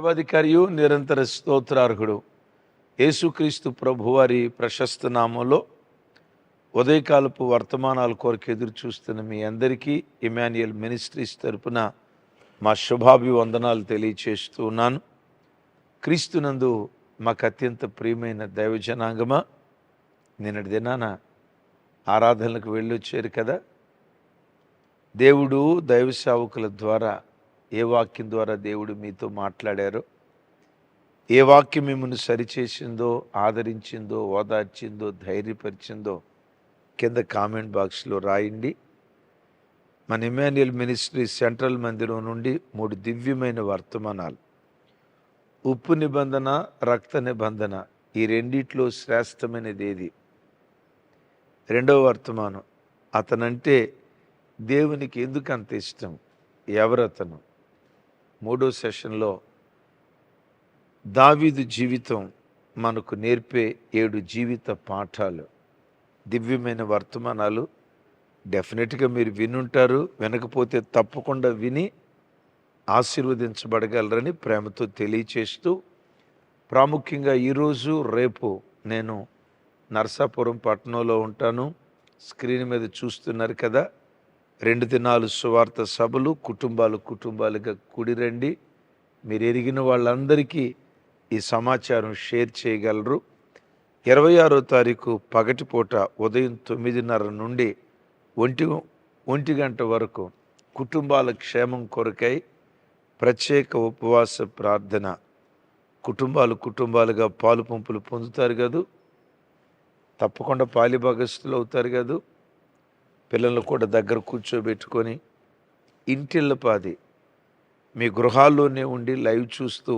సర్వాధికారియు నిరంతర స్తోత్రార్హుడు. యేసుక్రీస్తు ప్రభువారి ప్రశస్త నామంలో ఉదయకాలపు వర్తమానాల కొరకు ఎదురు చూస్తున్న మీ అందరికీ ఇమాన్యుయల్ మినిస్ట్రీస్ తరపున మా శుభాభివందనాలు తెలియచేస్తూ ఉన్నాను. క్రీస్తునందు మాకు అత్యంత ప్రియమైన దైవజనాంగమా నిన్నటి దినాన ఆరాధనలకు వెళ్ళొచ్చారు కదా. దేవుడు దైవ సేవకుల ద్వారా ఏ వాక్యం ద్వారా దేవుడు మీతో మాట్లాడారో ఏ వాక్యం మిమ్మల్ని సరిచేసిందో ఆదరించిందో ఓదార్చిందో ధైర్యపరిచిందో కింద కామెంట్ బాక్స్లో రాయండి. మన ఇమాన్యుయల్ మినిస్ట్రీ సెంట్రల్ మందిరం నుండి మూడు దివ్యమైన వర్తమానాలు. ఉప్పు నిబంధన రక్త నిబంధన ఈ రెండిట్లో శ్రేష్టమైనది ఏది? రెండవ వర్తమానం. అతనంటే దేవునికి ఎందుకు అంత ఇష్టం? ఎవరతను? మూడో సెషన్లో దావీదు జీవితం మనకు నేర్పే ఏడు జీవిత పాఠాలు. దివ్యమైన వర్తమానాలు డెఫినెట్గా మీరు వినుంటారు వినకపోతే తప్పకుండా విని ఆశీర్వదించబడగలరని ప్రేమతో తెలియచేస్తూ ప్రాముఖ్యంగా ఈరోజు రేపు నేను నర్సాపురం పట్టణంలో ఉంటాను. స్క్రీన్ మీద చూస్తున్నారు కదా రెండు దినాలు సువార్త సభలు కుటుంబాలు కుటుంబాలుగా కూడిరండి. మీరు ఎరిగిన వాళ్ళందరికీ ఈ సమాచారం షేర్ చేయగలరు. ఇరవై ఆరో తారీఖు పగటిపూట ఉదయం తొమ్మిదిన్నర నుండి ఒంటి ఒంటి గంట వరకు కుటుంబాల క్షేమం కొరకై ప్రత్యేక ఉపవాస ప్రార్థన. కుటుంబాలు కుటుంబాలుగా పాలు పంపులు పొందుతారు కదూ? తప్పకుండా పాలిభాగస్తులు అవుతారు కదూ? పిల్లలు కూడా దగ్గర కూర్చోబెట్టుకొని ఇంటిల్లపాది మీ గృహాల్లోనే ఉండి లైవ్ చూస్తూ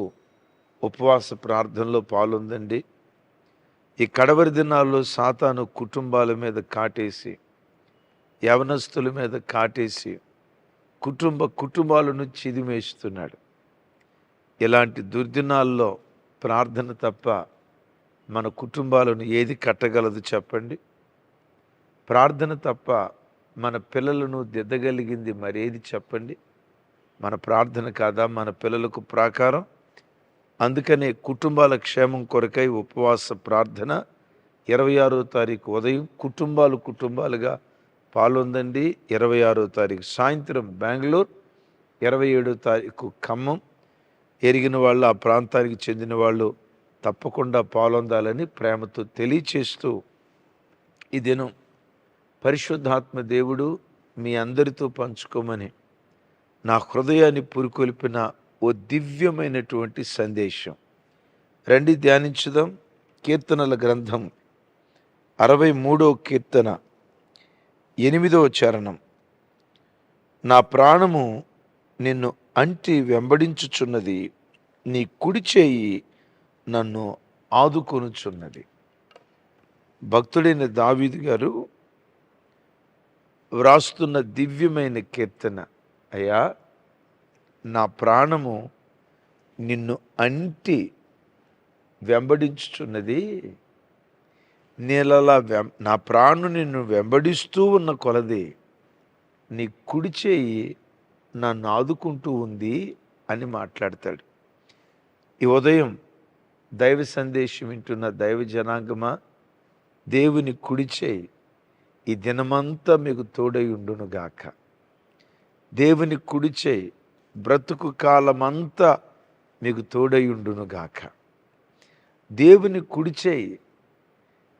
ఉపవాస ప్రార్థనలో పాల్గొందండి ఈ కడవరి దినాల్లో సాతాను కుటుంబాల మీద కాటేసి యవనస్తుల మీద కాటేసి కుటుంబ కుటుంబాలను చిదిమేస్తున్నాడు. ఇలాంటి దుర్దినాల్లో ప్రార్థన తప్ప మన కుటుంబాలను ఏది కట్టగలదు చెప్పండి? ప్రార్థన తప్ప మన పిల్లలను దిద్దగలిగింది మరేది చెప్పండి? మన ప్రార్థన కాదా? మన పిల్లలకు ప్రాకారం? అందుకనే కుటుంబాల క్షేమం కొరకై ఉపవాస ప్రార్థన ఇరవై ఆరో తారీఖు ఉదయం కుటుంబాలు కుటుంబాలుగా పాల్గొందండి ఇరవై ఆరో తారీఖు సాయంత్రం బెంగళూరు ఇరవై ఏడో తారీఖు ఖమ్మం. ఎరిగిన వాళ్ళు ఆ ప్రాంతానికి చెందిన వాళ్ళు తప్పకుండా పాల్గొందాలని ప్రేమతో తెలియచేస్తూ ఈ దినం పరిశుద్ధాత్మ దేవుడు మీ అందరితో పంచుకోమని నా హృదయాన్ని పురికొల్పిన ఓ దివ్యమైనటువంటి సందేశం. రండి ధ్యానించుదాం. కీర్తనల గ్రంథం అరవై మూడో కీర్తన ఎనిమిదవ చరణం. నా ప్రాణము నిన్ను అంటి వెంబడించుచున్నది నీ కుడి చేయి నన్ను ఆదుకొనుచున్నది. భక్తుడైన దావీదు గారు వ్రాస్తున్న దివ్యమైన కీర్తన. అయ్యా నా ప్రాణము నిన్ను అంటి వెంబడించుచున్నది. నీలలా వెం నా ప్రాణు నిన్ను వెంబడిస్తూ ఉన్న కొలది నీ కుడి చేయి నన్ను ఆదుకుంటూ ఉంది అని మాట్లాడతాడు. ఈ ఉదయం దైవ సందేశం వింటున్న దైవ జనాంగమా దేవుని కుడి చేయి ఈ దినమంతా మీకు తోడై ఉండునుగాక దేవుని కుడిచే బ్రతుకు కాలమంతా మీకు తోడై ఉండునుగాక దేవుని కుడిచే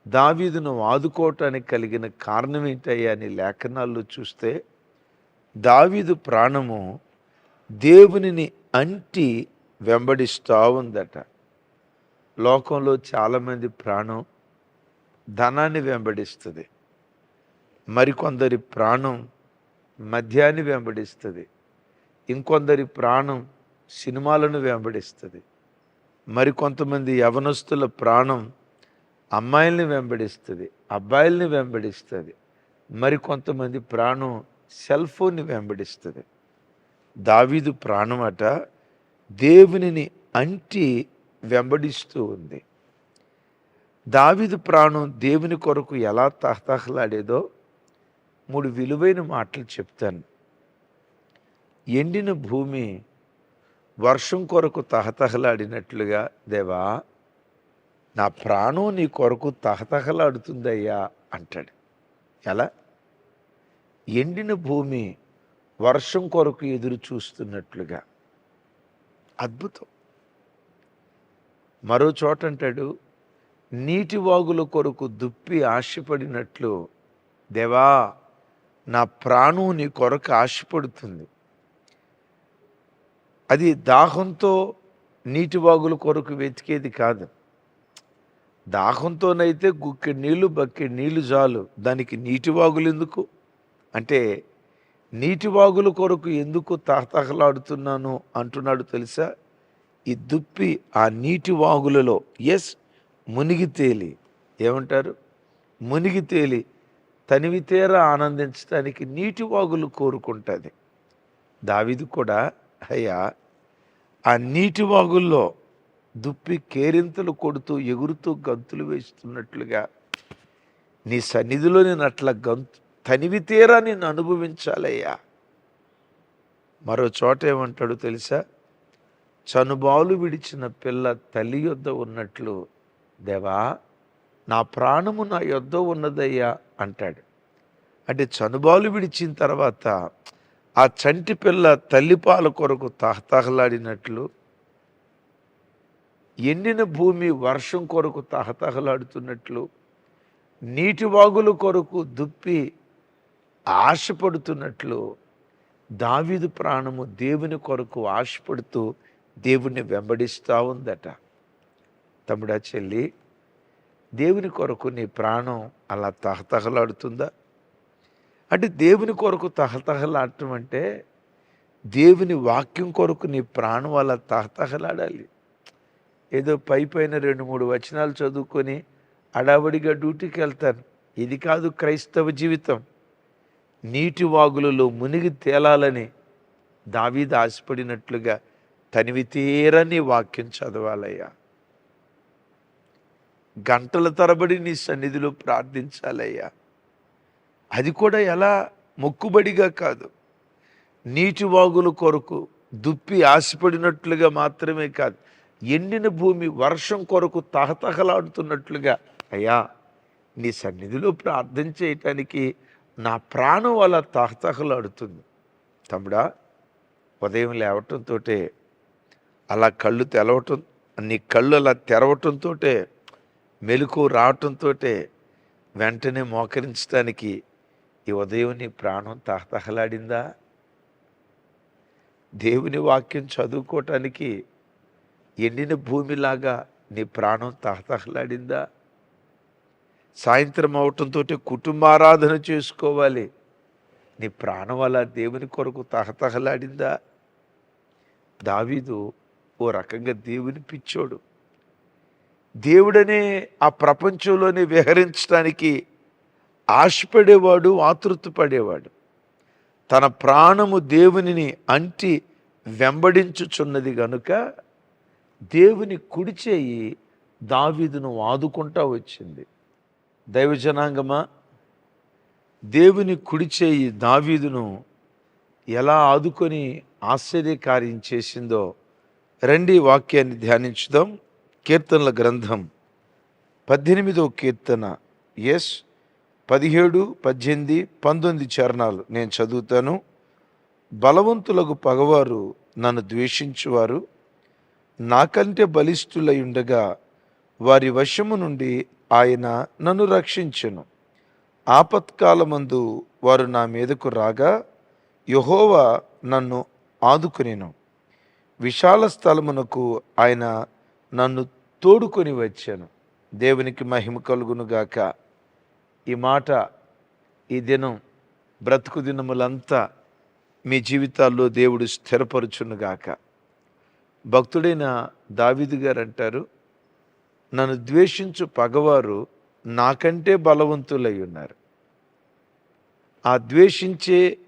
దావీదును ఆదుకోవటానికి కలిగిన కారణం ఏంటయ్యా అని లేఖనాల్లో చూస్తే దావీదు ప్రాణము దేవునిని అంటి వెంబడిస్తూ ఉందట. లోకంలో చాలామంది ప్రాణం ధనాన్ని వెంబడిస్తుంది. మరికొందరి ప్రాణం మద్యాన్ని వెంబడిస్తుంది. ఇంకొందరి ప్రాణం సినిమాలను వెంబడిస్తుంది. మరికొంతమంది యవనస్తుల ప్రాణం అమ్మాయిల్ని వెంబడిస్తుంది అబ్బాయిల్ని వెంబడిస్తుంది. మరికొంతమంది ప్రాణం సెల్ ఫోన్ని వెంబడిస్తుంది. దావీదు ప్రాణం అట దేవునిని అంటి వెంబడిస్తూ ఉంది. దావీదు ప్రాణం దేవుని కొరకు ఎలా తహతహలాడేదో మూడు విలువైన మాటలు చెప్తాను. ఎండిన భూమి వర్షం కొరకు తహతహలాడినట్లుగా దేవా నా ప్రాణం నీ కొరకు తహతహలాడుతుందయ్యా అంటాడు. ఎలా? ఎండిన భూమి వర్షం కొరకు ఎదురు చూస్తున్నట్లుగా. అద్భుతం. మరో చోట అంటాడు నీటి వాగుల కొరకు దుప్పి ఆశపడినట్లు దేవా నా ప్రాణం నీ కొరకు ఆశపడుతుంది. అది దాహంతో నీటి వాగుల కొరకు వెతికేది కాదు. దాహంతోనైతే గుక్కె నీళ్ళు బక్కె నీళ్ళు చాలు. దానికి నీటి వాగులు ఎందుకు? అంటే నీటి వాగుల కొరకు ఎందుకు తహతహలాడుతున్నాను అంటున్నాడు తెలుసా? ఈ దుప్పి ఆ నీటి వాగులలో ఎస్ మునిగి తేలి. ఏమంటారు? మునిగి తేలి. తనివి ఆనందించడానికి నీటి వాగులు కోరుకుంటుంది. దావిది కూడా అయ్యా ఆ నీటి వాగుల్లో దుప్పి కేరింతలు కొడుతూ ఎగురుతూ గంతులు వేస్తున్నట్లుగా నీ సన్నిధిలో నేను అట్లా గంతు తనివి తీరా నేను అనుభవించాలయ్యా. మరో చోట ఏమంటాడు తెలుసా? చనుబాలు విడిచిన పిల్ల తల్లి యొద్ద ఉన్నట్లు దేవా నా ప్రాణము నా యొద్ద ఉన్నదయ్యా. అంటాడు. అంటే చనుబాలు విడిచిన తర్వాత ఆ చంటి పిల్ల తల్లిపాల కొరకు తహతహలాడినట్లు ఎండిన భూమి వర్షం కొరకు తహతహలాడుతున్నట్లు నీటి వాగుల కొరకు దుప్పి ఆశపడుతున్నట్లు దావీదు ప్రాణము దేవుని కొరకు ఆశపడుతూ దేవుణ్ణి వెంబడిస్తూ ఉందట. తమ్ముడా చెల్లి దేవుని కొరకు నీ ప్రాణం అలా తహతహలాడుతుందా? అంటే దేవుని కొరకు తహతహలాడటం అంటే దేవుని వాక్యం కొరకు నీ ప్రాణం అలా తహతహలాడాలి. ఏదో పై పైన రెండు మూడు వచనాలు చదువుకొని అడావడిగా డ్యూటీకి వెళ్తాను. ఇది కాదు క్రైస్తవ జీవితం. నీటి వాగులలో మునిగి తేలాలని దావీద ఆశపడినట్లుగా తనివి తీరని వాక్యం చదవాలయ్యా. గంటల తరబడి నీ సన్నిధిలో ప్రార్థించాలయ్యా. అది కూడా ఎలా? మొక్కుబడిగా కాదు. నీటి వాగుల కొరకు దుప్పి ఆశపడినట్లుగా మాత్రమే కాదు. ఎండిన భూమి వర్షం కొరకు తహతహలాడుతున్నట్లుగా అయ్యా నీ సన్నిధిలో ప్రార్థన చేయటానికి నా ప్రాణం అలా తహతహలాడుతుంది. తమ్ముడా ఉదయం లేవటంతో అలా కళ్ళు తెలవటం నీ కళ్ళు అలా తెరవటంతో మెలకు రావటంతో వెంటనే మోకరించడానికి ఈ ఉదయం నీ ప్రాణం తహతహలాడిందా? దేవుని వాక్యం చదువుకోవటానికి ఎండిన భూమిలాగా నీ ప్రాణం తహతహలాడిందా? సాయంత్రం అవటంతో కుటుంబారాధన చేసుకోవాలి. నీ ప్రాణం అలా దేవుని కొరకు తహతహలాడిందా? దావీదు ఓ రకంగా దేవుని పిచ్చోడు. దేవుడనే ఆ ప్రపంచంలోనే విహరించడానికి ఆశపడేవాడు ఆతృతపడేవాడు. తన ప్రాణము దేవునిని అంటి వెంబడించుచున్నది గనుక దేవుని కుడిచేయి దావీదును ఆదుకుంటా వచ్చింది. దైవజనాంగమా దేవుని కుడిచేయి దావీదును ఎలా ఆదుకొని ఆశ్చర్యకార్యం చేసిందో రండి వాక్యాన్ని ధ్యానించుదాం. కీర్తనల గ్రంథం పద్దెనిమిదో కీర్తన. ఎస్ పదిహేడు పద్దెనిమిది పంతొమ్మిది చరణాలు నేను చదువుతాను. బలవంతులకు పగవారు నన్ను ద్వేషించువారు. నాకంటే బలిష్ఠులై ఉండగా వారి వశము నుండి ఆయన నన్ను రక్షించను. ఆపత్కాలమందు వారు నా మీదకు రాగా యహోవా నన్ను ఆదుకునేను. విశాల స్థలమునకు ఆయన నన్ను తోడుకొని వచ్చాను. దేవునికి మహిమ కలుగునుగాక ఈ మాట ఈ దినం బ్రతుకు దినములంతా మీ జీవితాల్లో దేవుడు స్థిరపరచునుగాక భక్తుడైన దావిదు గారు అంటారు నన్ను ద్వేషించు పగవారు నాకంటే బలవంతులై ఉన్నారు. ఆ ద్వేషించే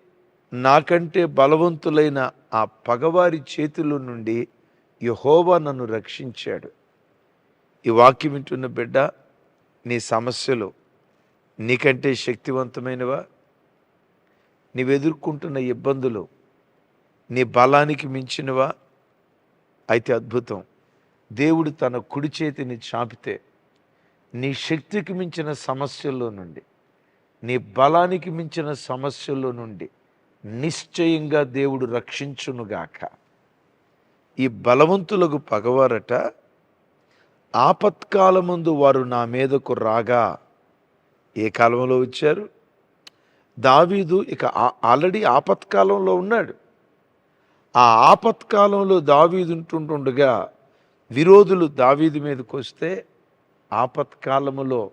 నాకంటే బలవంతులైన ఆ పగవారి చేతిలో నుండి యహోవా నన్ను రక్షించాడు. ఈ వాక్యం వింటున్న బిడ్డ నీ సమస్యలు నీకంటే శక్తివంతమైనవా? నీవు ఎదుర్కొంటున్న ఇబ్బందులు నీ బలానికి మించినవా? అయితే అద్భుతం. దేవుడు తన కుడి చేతిని చాపితే నీ శక్తికి మించిన సమస్యల్లో నుండి నీ బలానికి మించిన సమస్యల్లో నుండి నిశ్చయంగా దేవుడు రక్షించునుగాక. ఈ బలవంతులకు పగవారట ఆపత్కాలముందు వారు నా మీదకు రాగా ఏ కాలంలో వచ్చారు? దావీదు ఇక ఆ- ఆల్రెడీ ఆపత్కాలంలో ఉన్నాడు. ఆ ఆపత్కాలంలో దావీదు ఉంటుండగా విరోధులు దావీదు మీదకి వస్తే ఆపత్కాలములో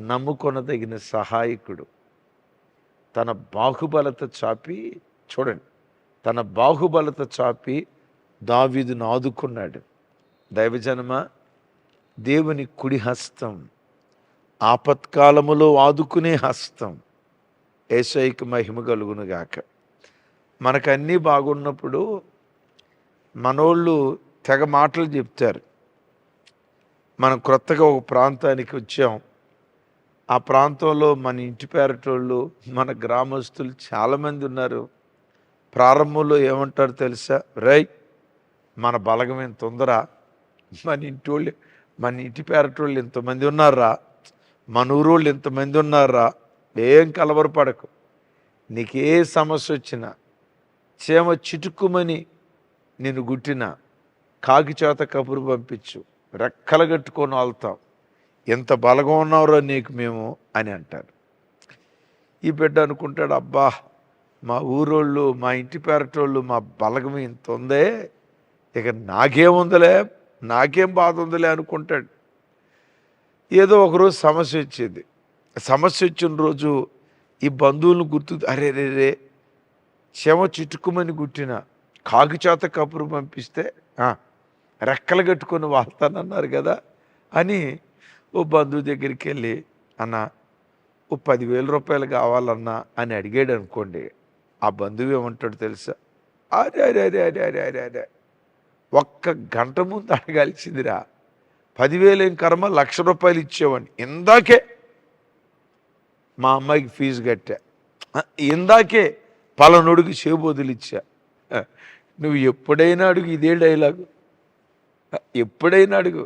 నమ్ముకొనదగిన సహాయకుడు. తన బాహుబలత చాపి చూడండి తన బాహుబలత చాపి దావీదును ఆదుకున్నాడు దైవజనమ దేవుని కుడి హస్తం ఆపత్కాలములో ఆదుకునే హస్తం ఏసైకి మహిమ కలుగునుగాక మనకు అన్నీ బాగున్నప్పుడు మనోళ్ళు తెగ మాటలు చెప్తారు. మనం క్రొత్తగా ఒక ప్రాంతానికి వచ్చాం. ఆ ప్రాంతంలో మన ఇంటి పేరటోళ్ళు మన గ్రామస్తులు చాలామంది ఉన్నారు. ప్రారంభంలో ఏమంటారు తెలుసా? రై మన బలగం ఎంత ఉందరా మన ఇంటి వాళ్ళు మన ఇంటి పేరటోళ్ళు ఇంతమంది ఉన్నారా మన ఊరోళ్ళు ఇంతమంది ఉన్నారా ఏం కలవరపడకు నీకు ఏ సమస్య వచ్చినా చేమ చిటుక్కుమని నేను గుట్టిన కాకి చేత కబురు పంపించు రెక్కలు కట్టుకొని వాళ్తాం ఎంత బలగా ఉన్నారో నీకు మేము? అని అంటారు. ఈ బిడ్డ అనుకుంటాడు అబ్బా మా ఊరోళ్ళు మా ఇంటి పేరటోళ్ళు మా బలగం ఇంత ఉందే ఇక నాకేముందిలే నాకేం బాధ ఉందిలే అనుకుంటాడు. ఏదో ఒకరోజు సమస్య వచ్చేది. సమస్య వచ్చిన రోజు ఈ బంధువులను గుర్తు అరే రే రే చెమ చిట్టుకుమని గుట్టిన కాకి చేత కబురు పంపిస్తే రెక్కలు కట్టుకొని వాళ్తానన్నారు కదా అని ఓ బంధువు దగ్గరికి వెళ్ళి అన్న ఓ పదివేల రూపాయలు కావాలన్నా అని అడిగాడు అనుకోండి. ఆ బంధువు ఏమంటాడు తెలుసా? అరే అరే అరే అరే అరే అరే అరే ఒక్క గంట ముందు అడగాల్సిందిరా. పదివేలు ఏం కర్మ? లక్ష రూపాయలు ఇచ్చేవాడిని. ఇందాకే మా అమ్మాయికి ఫీజు కట్టా. ఇందాకే పలనొడుగు చేబోదులు ఇచ్చా నువ్వు ఎప్పుడైనా అడుగు ఇదే డైలాగు. ఎప్పుడైనా అడుగు.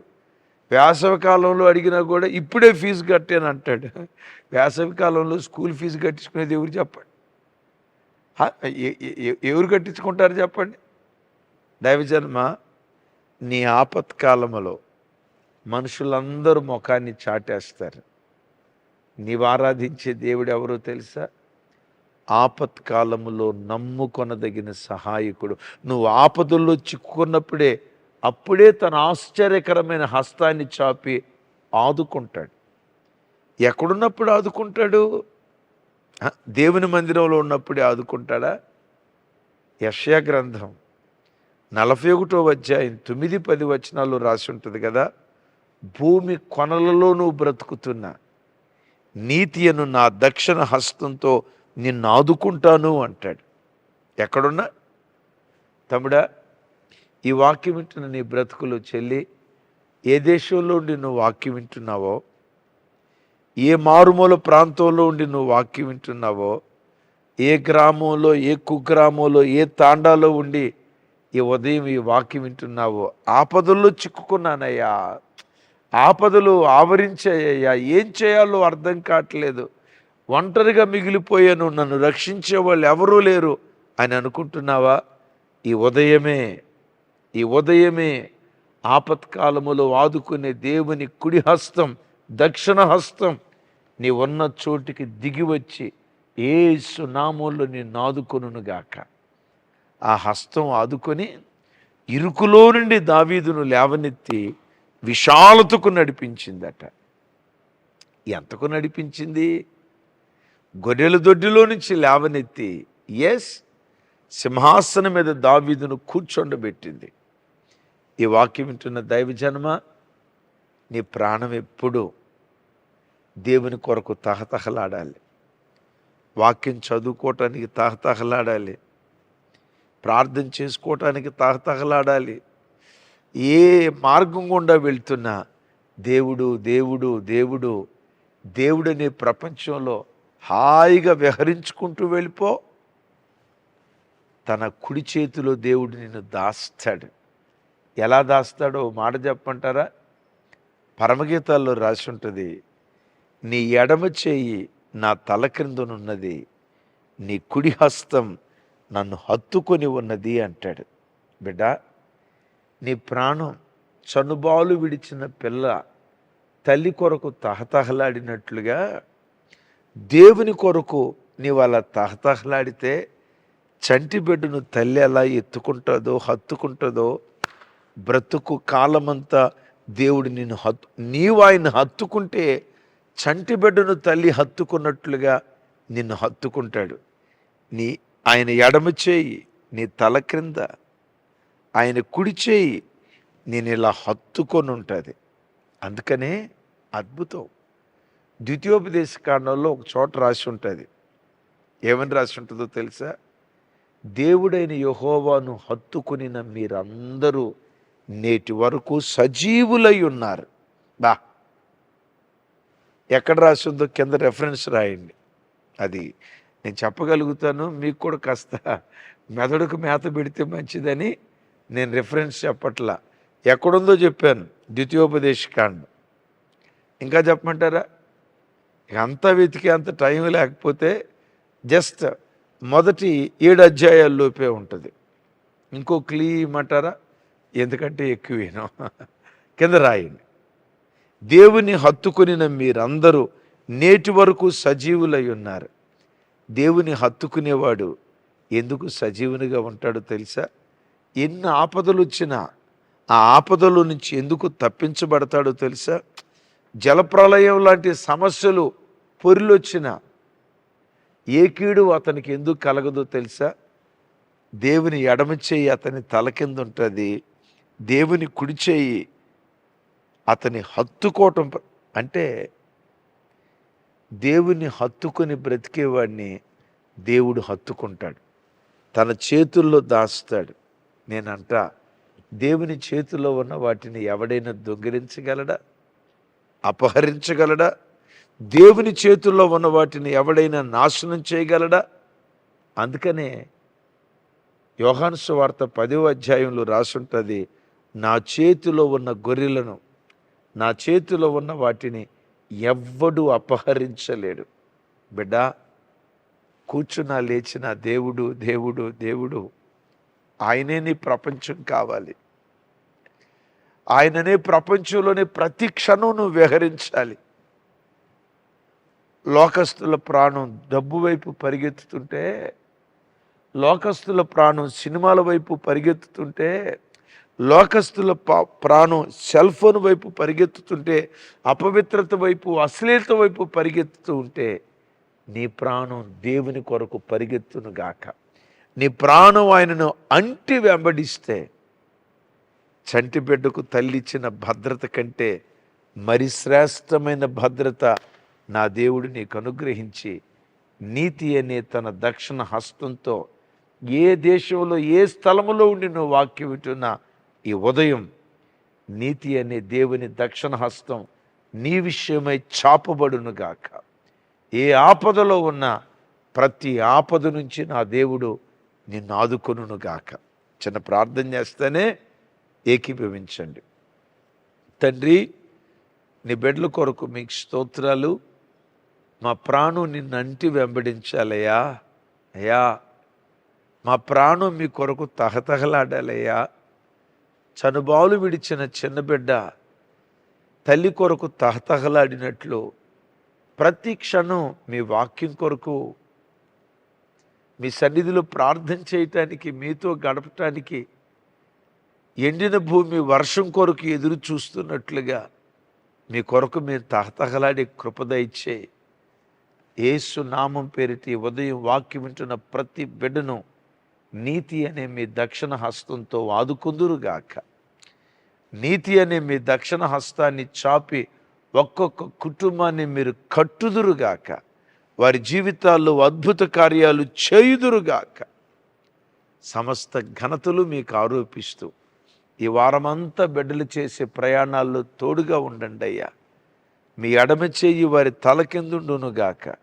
వేసవికాలంలో అడిగినా కూడా ఇప్పుడే ఫీజు కట్టాను అంటాడు. వేసవికాలంలో స్కూల్ ఫీజు కట్టించుకునేది ఎవరు చెప్పండి? ఎవరు కట్టించుకుంటారు చెప్పండి? దైవజన్మ నీ ఆపత్కాలములో మనుషులందరూ ముఖాన్ని చాటేస్తారు. నీవు ఆరాధించే దేవుడు ఎవరో తెలుసా? ఆపత్కాలములో నమ్ముకొనదగిన సహాయకుడు. నువ్వు ఆపదల్లో చిక్కుకున్నప్పుడే అప్పుడే తన ఆశ్చర్యకరమైన హస్తాన్ని చాపి ఆదుకుంటాడు. ఎక్కడున్నప్పుడు ఆదుకుంటాడు? దేవుని మందిరంలో ఉన్నప్పుడే ఆదుకుంటాడా? యష్యా గ్రంథం నలభై ఒకటో అధ్యాయం తొమ్మిది పది వచనాల్లో రాసి ఉంటుంది కదా భూమి కొనలలో నువ్వు బ్రతుకుతున్నా నీతి అను నా దక్షిణ హస్తంతో నిన్ను ఆదుకుంటాను అంటాడు. ఎక్కడున్నా? తమ్ముడా ఈ వాక్యం వింటున్న నీ బ్రతుకులు చెల్లి ఏ దేశంలో ఉండి నువ్వు వాక్యం వింటున్నావో ఏ మారుమూల ప్రాంతంలో ఉండి నువ్వు వాక్యం వింటున్నావో ఏ గ్రామంలో ఏ కుగ్రామంలో ఏ తాండాలో ఉండి ఈ ఉదయం ఈ వాక్యం వింటున్నావు. ఆపదల్లో చిక్కుకున్నానయ్యా. ఆపదలు ఆవరించాయ్యా. ఏం చేయాలో అర్థం కావట్లేదు. ఒంటరిగా మిగిలిపోయాను. నన్ను రక్షించే వాళ్ళు ఎవరూ లేరు అని అనుకుంటున్నావా? ఈ ఉదయమే ఈ ఉదయమే ఆపత్కాలములో ఆదుకునే దేవుని కుడి హస్తం దక్షిణ హస్తం నీ ఉన్న చోటికి దిగివచ్చి ఏ ఏసు నేను నిన్ను ఆదుకొనుగాక ఆ హస్తం ఆదుకొని ఇరుకులో నుండి దావీదును లేవనెత్తి విశాలతకు నడిపించిందట. ఎంతకు నడిపించింది? గొర్రెల దొడ్డిలో నుంచి లేవనెత్తి ఎస్ సింహాసనం మీద దావీదును కూర్చొండబెట్టింది. ఈ వాక్యం వింటున్న దైవ జన్మ నీ ప్రాణం ఎప్పుడూ దేవుని కొరకు తహతహలాడాలి. వాక్యం చదువుకోవటానికి తహతహలాడాలి. ప్రార్థన చేసుకోవటానికి తహతహలాడాలి. ఏ మార్గం గుండా వెళ్తున్నా దేవుడు దేవుడు దేవుడు దేవుడనే ప్రపంచంలో హాయిగా విహరించుకుంటూ వెళ్ళిపో. తన కుడి చేతిలో దేవుడు నిన్ను దాస్తాడు. ఎలా దాస్తాడో మాట చెప్పంటారా పరమగీతాల్లో రాసి ఉంటుంది నీ ఎడమ చేయి నా తల క్రిందనున్నది నీ కుడి హస్తం నన్ను హత్తుకొని ఉన్నది అంటాడు. బిడ్డ నీ ప్రాణం చనుబాలు విడిచిన పిల్ల తల్లి కొరకు తహతహలాడినట్లుగా దేవుని కొరకు నీవు అలా తహతహలాడితే చంటి బిడ్డను తల్లి ఎలా ఎత్తుకుంటుందో హత్తుకుంటుందో బ్రతుకు కాలమంతా దేవుడు నిన్ను హత్తు నీవు ఆయన హత్తుకుంటే చంటి బిడ్డను తల్లి హత్తుకున్నట్లుగా నిన్ను హత్తుకుంటాడు. నీ ఆయన ఎడమ చేయి నీ తల క్రింద ఆయన కుడి చేయి నేను ఇలా హత్తుకొని ఉంటుంది. అందుకనే అద్భుతం. ద్వితీయోపదేశ కాండంలో ఒక చోట రాసి ఉంటుంది. ఏమని రాసి ఉంటుందో తెలుసా? దేవుడైన యహోవాను హత్తుకునిన మీరందరూ నేటి వరకు సజీవులై ఉన్నారు. బా ఎక్కడ రాసి ఉందో కింద రెఫరెన్స్ రాయండి. అది నేను చెప్పగలుగుతాను మీకు కూడా కాస్త మెదడుకు మేత పెడితే మంచిదని నేను రిఫరెన్స్ చెప్పట్లా. ఎక్కడుందో చెప్పాను ద్వితీయోపదేశకాండ ఇంకా చెప్పమంటారా? ఇక అంతా వెతికే అంత టైం లేకపోతే జస్ట్ మొదటి ఏడు అధ్యాయాల్లోపే ఉంటుంది. ఇంకో క్లీమంటారా ఎందుకంటే ఎక్కువేను. కింద రాయండి. దేవుని హత్తుకునిన మీరందరూ నేటి వరకు సజీవులై ఉన్నారు. దేవుని హత్తుకునేవాడు ఎందుకు సజీవునిగా ఉంటాడో తెలుసా? ఎన్ని ఆపదలు వచ్చినా ఆ ఆపదల నుంచి ఎందుకు తప్పించబడతాడో తెలుసా? జలప్రలయం లాంటి సమస్యలు పొరిలొచ్చిన ఏ కీడు అతనికి ఎందుకు కలగదో తెలుసా? దేవుని ఎడమ చేయి అతని తల కింద ఉంటుంది. దేవుని కుడి చేయి అతని హత్తుకోవటం అంటే దేవుని హత్తుకొని బ్రతికేవాడిని దేవుడు హత్తుకుంటాడు. తన చేతుల్లో దాస్తాడు. నేనంట దేవుని చేతిలో ఉన్న వాటిని ఎవడైనా దొంగిలించగలడా? అపహరించగలడా? దేవుని చేతుల్లో ఉన్న వాటిని ఎవడైనా నాశనం చేయగలడా? అందుకనే యోహాను వార్త పదో అధ్యాయంలో రాసుంటుంది నా చేతిలో ఉన్న గొర్రెలను నా చేతిలో ఉన్న వాటిని ఎవ్వడు అపహరించలేడు. బిడ్డ కూర్చున్నా లేచిన దేవుడు దేవుడు దేవుడు ఆయనే నీ ప్రపంచం కావాలి. ఆయననే ప్రపంచంలోనే ప్రతి క్షణం నువ్వు విహరించాలి లోకస్తుల ప్రాణం డబ్బు వైపు పరిగెత్తుతుంటే లోకస్తుల ప్రాణం సినిమాల వైపు పరిగెత్తుతుంటే లోకస్తుల పా- ప్రాణం సెల్ ఫోన్ వైపు పరిగెత్తుతుంటే అపవిత్రత వైపు అశ్లీలత వైపు పరిగెత్తుతూ ఉంటే నీ ప్రాణం దేవుని కొరకు పరిగెత్తును గాక. నీ ప్రాణం ఆయనను అంటి వెంబడిస్తే చంటి బిడ్డకు తల్లిచ్చిన భద్రత కంటే మరి శ్రేష్టమైన భద్రత నా దేవుడు నీకు అనుగ్రహించి నీతి అనే తన దక్షిణ హస్తంతో ఏ దేశంలో ఏ స్థలములో ఉండి నువ్వు వాక్యం వింటున్నా ఈ ఉదయం నీతి అనే దేవుని దక్షిణ హస్తం నీ విషయమై చాపబడును గాక. ఏ ఆపదలో ఉన్న ప్రతి ఆపద నుంచి నా దేవుడు నిన్ను ఆదుకొనును గాక. చిన్న ప్రార్థన చేస్తేనే ఏకీభవించండి. తండ్రి నీ బిడ్డల కొరకు మీకు స్తోత్రాలు. మా ప్రాణం నిన్ను అంటి వెంబడించాలయ్యా. అయ్యా మా ప్రాణం మీ కొరకు తహతహలాడాలయ్యా. చనుబాలు విడిచిన చిన్న బిడ్డ తల్లి కొరకు తహతహలాడినట్లు ప్రతి క్షణం మీ వాక్యం కొరకు మీ సన్నిధిలో ప్రార్థన చేయటానికి మీతో గడపటానికి ఎండిన భూమి వర్షం కొరకు ఎదురు చూస్తున్నట్లుగా మీ కొరకు మీరు తహతహలాడే కృపద ఇచ్చే ఏసు నామం పేరిటి ఉదయం వాక్యం వింటున్న ప్రతి బిడ్డను నీతి అనే మీ దక్షిణ హస్తంతో ఆదుకుందురుగాక నీతి అనే మీ దక్షిణ హస్తాన్ని చాపి ఒక్కొక్క కుటుంబాన్ని మీరు కట్టుదురుగాక. వారి జీవితాల్లో అద్భుత కార్యాలు చేయుదురుగాక. సమస్త ఘనతలు మీకు ఆరోపిస్తూ ఈ వారమంతా బిడ్డలు చేసే ప్రయాణాల్లో తోడుగా ఉండండి అయ్యా. మీ ఎడమ చేయి వారి తల కిందుండునుగాక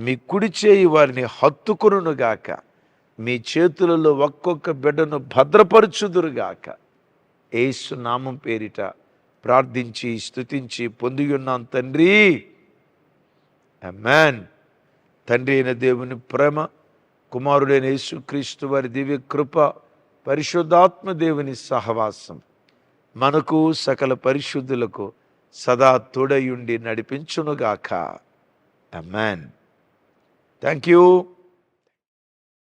మీ కుడి చేయి వారిని హత్తుకునుగాక మీ చేతులలో ఒక్కొక్క బిడ్డను భద్రపరచుదురుగాక. ఏసు నామం పేరిట ప్రార్థించి స్తుతించి పొందిగున్నాం తండ్రి. మ్యాన్ తండ్రి అయిన దేవుని ప్రేమ కుమారుడైన యేసుక్రీస్తు వారి దివ్య కృప పరిశుద్ధాత్మ దేవుని సహవాసం మనకు సకల పరిశుద్ధులకు సదా తోడయుండి నడిపించునుగాక. Man thank you